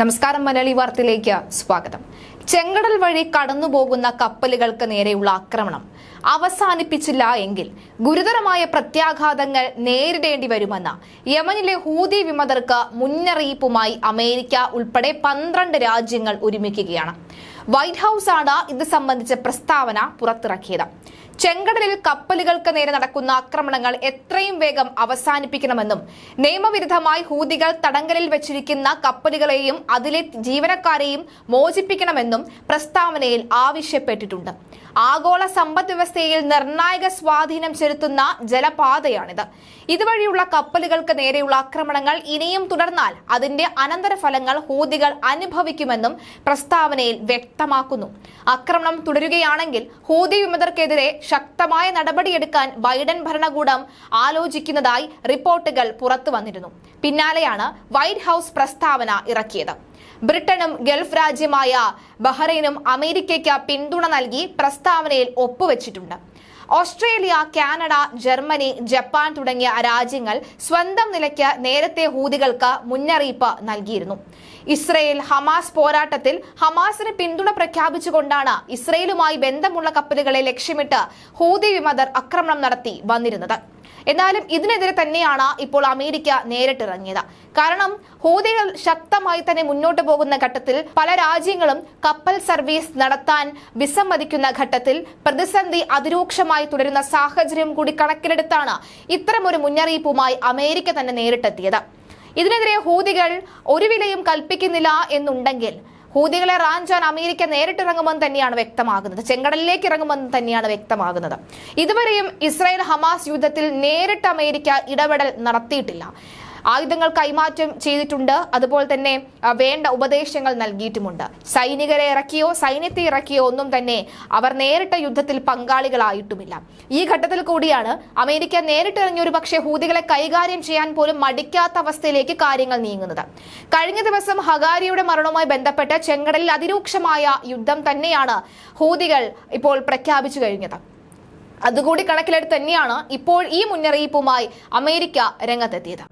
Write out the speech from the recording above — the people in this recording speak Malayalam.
നമസ്കാരം മലയാളി വാർത്തയിലേക്ക് സ്വാഗതം. ചെങ്കടൽ വഴി കടന്നുപോകുന്ന കപ്പലുകൾക്ക് നേരെയുള്ള ആക്രമണം അവസാനിപ്പിച്ചില്ല എങ്കിൽ ഗുരുതരമായ പ്രത്യാഘാതങ്ങൾ നേരിടേണ്ടി വരുമെന്ന് യമനിലെ ഹൂതി വിമതർക്ക് മുന്നറിയിപ്പുമായി അമേരിക്ക ഉൾപ്പെടെ പന്ത്രണ്ട് രാജ്യങ്ങൾ ഒരുമിക്കുകയാണ്. വൈറ്റ് ഹൗസ് ആണ് ഇത് സംബന്ധിച്ച പ്രസ്താവന പുറത്തിറക്കിയത്. ചെങ്കടലിൽ കപ്പലുകൾക്ക് നേരെ നടക്കുന്ന ആക്രമണങ്ങൾ എത്രയും വേഗം അവസാനിപ്പിക്കണമെന്നും നിയമവിരുദ്ധമായി ഹൂതികൾ തടങ്കലിൽ വെച്ചിരിക്കുന്ന കപ്പലുകളെയും അതിലെ ജീവനക്കാരെയും മോചിപ്പിക്കണമെന്നും പ്രസ്താവനയിൽ ആവശ്യപ്പെട്ടിട്ടുണ്ട്. ആഗോള സമ്പദ് വ്യവസ്ഥയിൽ നിർണായക സ്വാധീനം ചെലുത്തുന്ന ജലപാതയാണിത്. ഇതുവഴിയുള്ള കപ്പലുകൾക്ക് നേരെയുള്ള ആക്രമണങ്ങൾ ഇനിയും തുടർന്നാൽ അതിന്റെ അനന്തരഫലങ്ങൾ ഹൂതികൾ അനുഭവിക്കുമെന്നും പ്രസ്താവനയിൽ വ്യക്തമാക്കുന്നു. ആക്രമണം തുടരുകയാണെങ്കിൽ ഹൂതി വിമതർക്കെതിരെ ശക്തമായ നടപടിയെടുക്കാൻ ബൈഡൻ ഭരണകൂടം ആലോചിക്കുന്നതായി റിപ്പോർട്ടുകൾ പുറത്തു വന്നിരുന്നു. പിന്നാലെയാണ് വൈറ്റ് ഹൌസ് പ്രസ്താവന ഇറക്കിയത്. ബ്രിട്ടനും ഗൾഫ് രാജ്യമായ ബഹ്റൈനും അമേരിക്കയ്ക്ക് പിന്തുണ നൽകി പ്രസ്താവനയിൽ ഒപ്പുവെച്ചിട്ടുണ്ട്. ഓസ്ട്രേലിയ കാനഡ ജർമ്മനി ജപ്പാൻ തുടങ്ങിയ രാജ്യങ്ങൾ സ്വന്തം നിലയ്ക്ക് നേരത്തെ ഹൂതികൾക്ക് മുന്നറിയിപ്പ് നൽകിയിരുന്നു. ഇസ്രയേൽ ഹമാസ് പോരാട്ടത്തിൽ ഹമാസിന് പിന്തുണ പ്രഖ്യാപിച്ചുകൊണ്ടാണ് ഇസ്രയേലുമായി ബന്ധമുള്ള കപ്പലുകളെ ലക്ഷ്യമിട്ട് ഹൂതി വിമതർ ആക്രമണം നടത്തി വന്നിരുന്നത്. എന്നാലും ഇതിനെതിരെ തന്നെയാണ് ഇപ്പോൾ അമേരിക്ക നേരിട്ടിറങ്ങിയത്. കാരണം ഹൂതികൾ ശക്തമായി തന്നെ മുന്നോട്ട് പോകുന്ന ഘട്ടത്തിൽ പല രാജ്യങ്ങളും കപ്പൽ സർവീസ് നടത്താൻ വിസമ്മതിക്കുന്ന ഘട്ടത്തിൽ പ്രതിസന്ധി അതിരൂക്ഷമായി തുടരുന്ന സാഹചര്യം കൂടി കണക്കിലെടുത്താണ് ഇത്തരമൊരു മുന്നറിയിപ്പുമായി അമേരിക്ക തന്നെ നേരിട്ടെത്തിയത്. ഇതിനെതിരെ ഹൂതികൾ ഒരു വിലയും കൽപ്പിക്കുന്നില്ല എന്നുണ്ടെങ്കിൽ ഹൂതികളെ റാഞ്ചാൻ അമേരിക്ക നേരിട്ടിറങ്ങുമെന്ന് തന്നെയാണ് വ്യക്തമാകുന്നത്. ചെങ്കടലിലേക്ക് ഇറങ്ങുമെന്ന് തന്നെയാണ് വ്യക്തമാകുന്നത്. ഇതുവരെയും ഇസ്രായേൽ ഹമാസ് യുദ്ധത്തിൽ നേരിട്ട് അമേരിക്ക ഇടപെടൽ നടത്തിയിട്ടില്ല. ആയുധങ്ങൾ കൈമാറ്റം ചെയ്തിട്ടുണ്ട്. അതുപോലെ തന്നെ വേണ്ട ഉപദേശങ്ങൾ നൽകിയിട്ടുമുണ്ട്. സൈനികരെ ഇറക്കിയോ സൈന്യത്തെ ഇറക്കിയോ ഒന്നും തന്നെ അവർ നേരിട്ട യുദ്ധത്തിൽ പങ്കാളികളായിട്ടുമില്ല. ഈ ഘട്ടത്തിൽ കൂടിയാണ് അമേരിക്ക നേരിട്ടിറങ്ങി ഒരു പക്ഷേ ഹൂതികളെ കൈകാര്യം ചെയ്യാൻ പോലും മടിക്കാത്ത അവസ്ഥയിലേക്ക് കാര്യങ്ങൾ നീങ്ങുന്നത്. കഴിഞ്ഞ ദിവസം ഹഗാരിയുടെ മരണവുമായി ബന്ധപ്പെട്ട് ചെങ്കടലിൽ അതിരൂക്ഷമായ യുദ്ധം തന്നെയാണ് ഹൂതികൾ ഇപ്പോൾ പ്രഖ്യാപിച്ചു കഴിഞ്ഞത്. അതുകൂടി കണക്കിലെടുത്ത് തന്നെയാണ് ഇപ്പോൾ ഈ മുന്നറിയിപ്പുമായി അമേരിക്ക രംഗത്തെത്തിയത്.